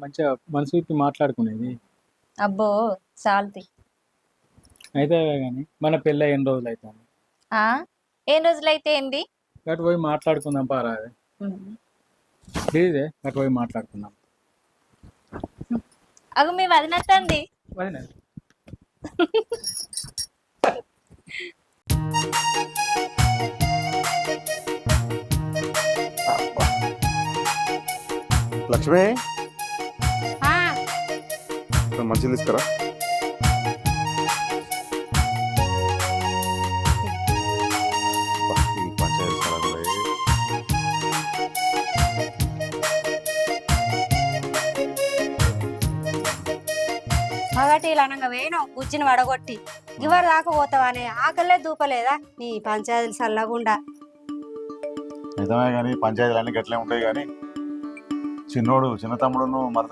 మంచిగా మనసు మాట్లాడుకునేది. అబ్బో చాలుతి అయితే కానీ మన పెళ్ళి ఎన్ని రోజులు అవుతుంది ఆ? ఏం రోజులైతే ఏంది? అటు పోయి మాట్లాడుకుందాం పారా ప్లీజే అటు పోయి మాట్లాడుకుందాం. అగు మీ వదినత్తంది వదినా. లక్ష్మి. మంచిగా తీసుకురా. మగటి అనగా గుజ్జిని వడగొట్టి ఇవరు దాకా పోతావానే ఆకలే దూపలేదా నీ పంచాయతీలు చల్లగుండా నిజమే కానీ పంచాయతీలు అన్ని గట్లే ఉంటాయి కానీ చిన్నోడు చిన్న తమ్ముడును మరద